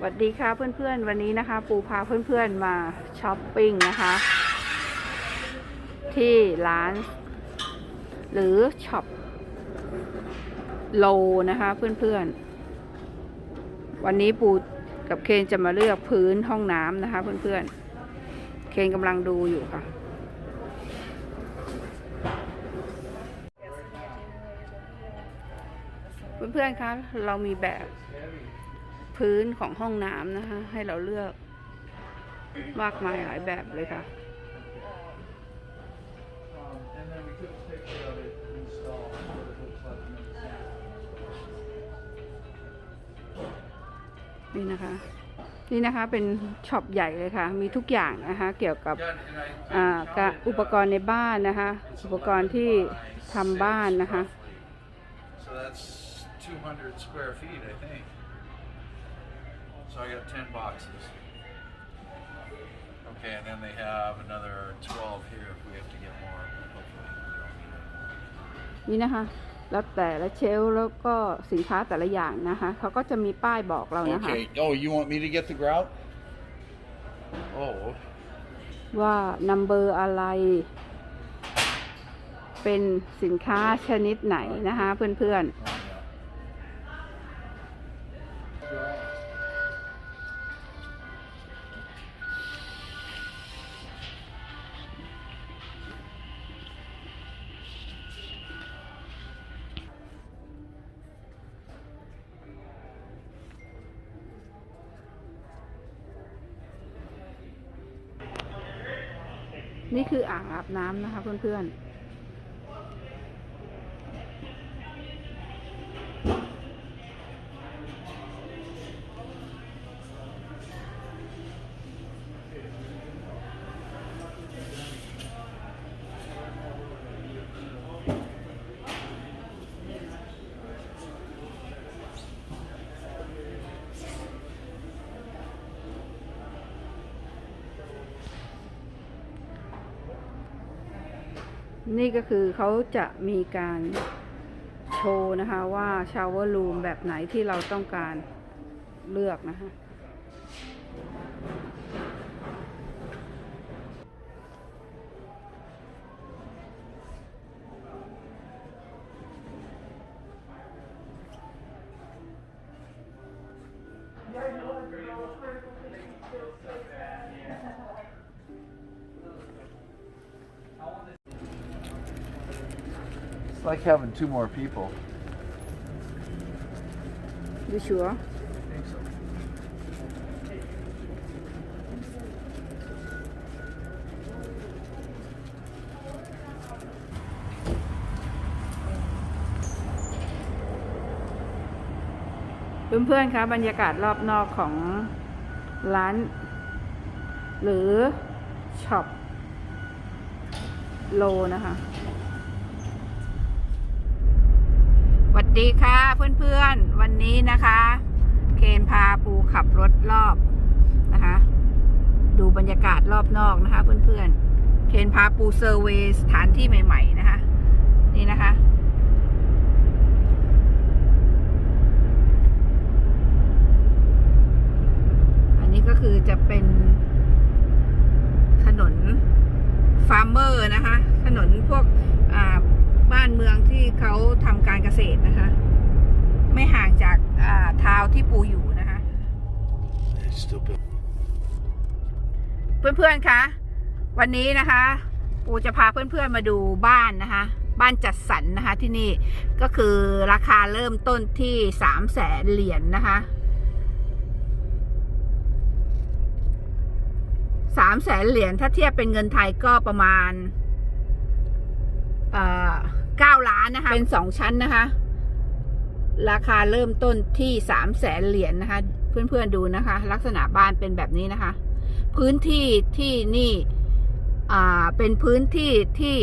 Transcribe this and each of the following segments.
สวัสดีค่ะเพื่อนๆ วันนี้นะคะ ปูพาเพื่อนๆมาช้อปปิ้งนะคะ ที่ร้าน หรือช็อปโลนะคะเพื่อนๆ วันนี้ปูกับเคนจะมาเลือกพื้นห้องน้ำนะคะเพื่อนๆ เคนกำลังดูอยู่ค่ะ เพื่อนๆคะเรามีแบบ พื้นของห้องน้ำนะคะ ให้เราเลือกมากมายหลายแบบเลยค่ะ นี่นะคะ นี่นะคะเป็นช็อปใหญ่เลยค่ะ มีทุกอย่างนะคะ เกี่ยวกับอุปกรณ์ในบ้านนะคะ อุปกรณ์ที่ทำบ้านนะคะ So that's two hundred square feet, I think. So I got ten boxes. Okay, and then they have another twelve here if we have to get more, but hopefully we don't need it. นี่นะคะ แล้วแต่ละเชลฟ์แล้วก็สินค้าแต่ละอย่างนะคะ เขาก็จะมีป้ายบอกเรานะคะ Okay. Oh, you want me to get the grout? Oh, ว่านัมเบอร์อะไร เป็นสินค้าชนิดไหนนะคะ เพื่อน ๆ นี่คืออ่างอาบน้ำนะคะเพื่อนๆ นี่ก็คือเขาจะมีการโชว์นะคะว่าชาวเวอร์รูมแบบไหนที่เราต้องการเลือกนะคะ like having two more people. ดูชัว I think so. เพื่อนๆคะบรรยากาศรอบนอกของร้าน หรือช็อปโลนะคะสวัส ดีค่ะเพื่อนๆ วันนี้นะคะ เคนพาปูขับรถรอบนะคะ ดูบรรยากาศรอบนอกนะคะ เพื่อนๆ เคนพาปูเซอร์เวย์สถานที่ใหม่ๆนะคะ นี่นะคะ อันนี้ก็คือจะเป็นถนนฟาร์มเมอร์นะคะ ถนนพวกบ้านเมืองที่เขาทำการเกษตรนะคะ ไม่ห่างจากอ่า ทาวน์ที่ปูอยู่นะคะ it's still built. เพื่อนๆคะ วันนี้นะคะ ปูจะพาเพื่อนๆมาดูบ้านนะคะ บ้านจัดสรรนะคะที่นี่ก็คือราคาเริ่มต้นที่สามแสนเหรียญนนะคะสามแสนเหรียญถ้าเทียบเป็นเงินไทยก็ประมาณเอ่อเก้าล้านนะคะ เป็นสองชั้นนะคะ ราคาเริ่มต้นที่สามแสนเหรียญนะคะ เพื่อนๆดูนะคะ ลักษณะบ้านเป็นแบบนี้นะคะ พื้นที่ที่นี่อ่าเป็นพื้นที่ที่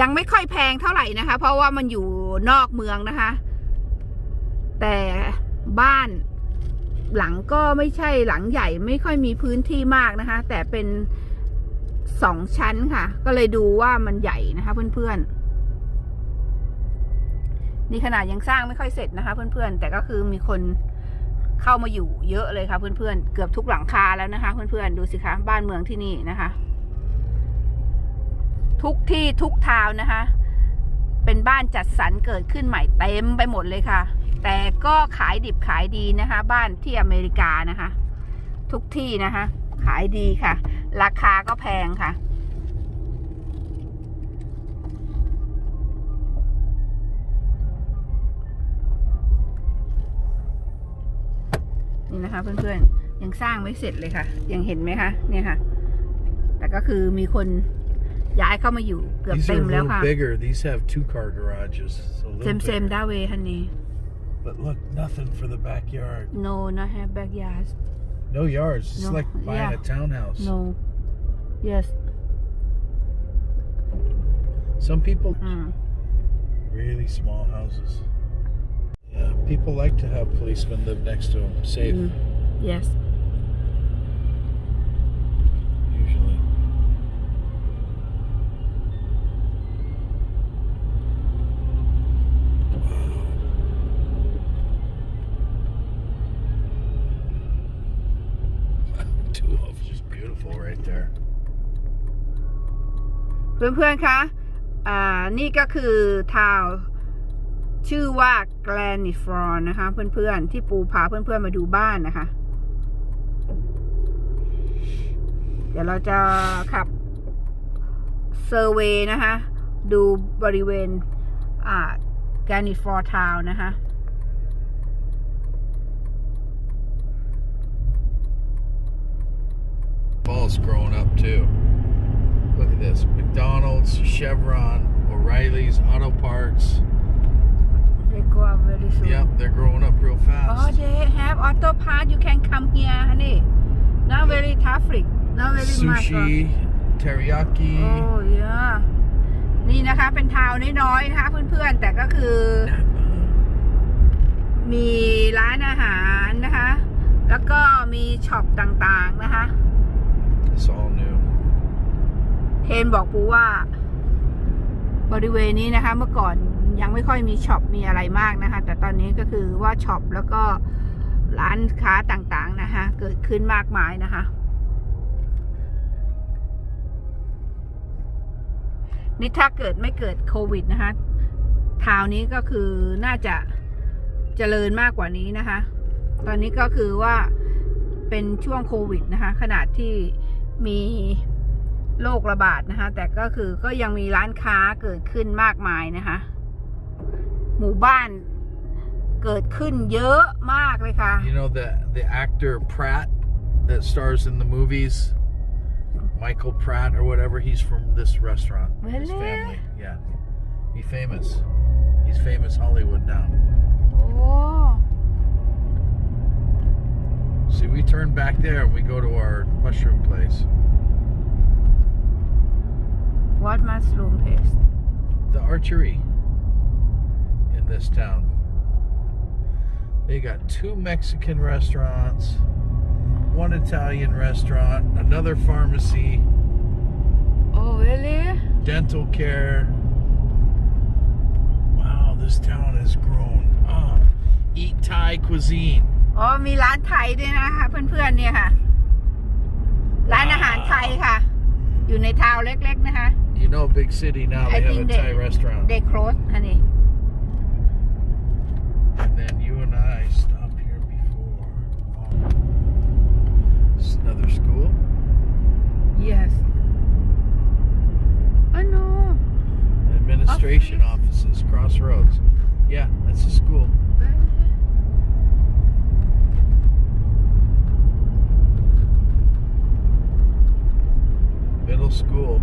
ยังไม่ค่อยแพงเท่าไหร่นะคะ เพราะว่ามันอยู่นอกเมืองนะคะ แต่บ้านหลังก็ไม่ใช่หลังใหญ่ไม่ค่อยมีพื้นที่มากนะคะ แต่เป็นสองชั้นค่ะ ก็เลยดูว่ามันใหญ่นะคะเพื่อนๆ นี่ขนาดยังสร้างไม่ค่อยเสร็จนะคะ เพื่อนๆ แต่ก็คือมีคนเข้ามาอยู่เยอะเลยค่ะ เพื่อนๆ เกือบทุกหลังคาแล้วนะคะ เพื่อนๆ ดูสิคะบ้านเมืองที่นี่นะคะ ทุกที่ทุกทาวนะคะ เป็นบ้านจัดสรรเกิดขึ้นใหม่เต็มไปหมดเลยค่ะ แต่ก็ขายดิบขายดีนะคะ บ้านที่อเมริกานะคะ ทุกที่นะคะ ขายดีค่ะ ราคาก็แพงค่ะ นี่นะคะ เพื่อนๆยังสร้างไม่เสร็จเลยค่ะ ยังเห็นไหมคะเนี่ยค่ะ แต่ก็คือมีคนย้ายเข้ามาอยู่เกือบ These เต็ are ม a แล้ว little ค่ะ bigger. These have two car garages. So a เซ little มเซม bigger. ดาเวฮันนี่ But look, nothing for the backyard. no not have backyard No yards. It's No, like buying yeah. a townhouse. no yes Some people อืม really small houses. Yeah, people like to have policemen live next to them. Safe, Mm. yes usually. Wow. Two of them is beautiful right there. เพื่อนๆ คะ อ่า นี่ก็คือทาวน์ ชื่อว่าแกลนิฟรอนนะคะ เพื่อนๆ ที่ปูพาเพื่อนๆ มาดูบ้านนะคะ เดี๋ยวเราจะขับเซอร์เวย์นะคะ ดูบริเวณแกลนิฟรอนทาวน์นะคะบอล s They go up very soon Yep, they're growing up real Oh, fast. they have auto part. You can come here, honey. Not very traffic. Not very much. Sushi, teriyaki. โอ้ยนี่นะคะเป็นทาวน์น้อยๆนะคะเพื่อนๆ แต่ก็คือ มีร้านอาหารนะคะ แล้วก็มีช็อปต่างๆนะคะ It's all new. เทนบอกปูว่า บริเวณนี้นะคะเมื่อก่อน ยังไม่ค่อยมีช็อปมีอะไรมากนะคะ แต่ตอนนี้ก็คือว่าช็อปแล้วก็ร้านค้าต่างๆนะคะเกิดขึ้นมากมายนะคะ นี่ถ้าเกิดไม่เกิดโควิดนะคะทาวน์นี้ก็คือน่าจะเจริญมากกว่านี้นะคะ ตอนนี้ก็คือว่าเป็นช่วงโควิดนะคะ ขนาดที่มีโรคระบาดนะคะ แต่ก็คือก็ยังมีร้านค้าเกิดขึ้นมากมายนะคะ หมู่บ้านเกิดขึ้นเยอะมากเลยค่ะ You know the the actor Pratt that stars in the movies, Michael Pratt or whatever. He's from this restaurant. His Really? family. Yeah, he's famous. He's famous Hollywood now. โอ้ See, we turn back there and we go to our mushroom place. what mushroom paste the archery in this town. They got two Mexican restaurants, one Italian restaurant, another pharmacy, oh really dental care. Wow, this town has grown up. Eat Thai cuisine. อ๋อมีร้านไทยด้วยนะคะเพื่อนๆเนี่ยค่ะ ร้านอาหารไทยค่ะ อยู่ในทาวน์เล็กๆนะคะ You know, big city now, I they have think a they- Thai restaurant. they close อันนี้ another school. yes oh no Administration offices, Crossroads. Yeah, that's a school. Middle school.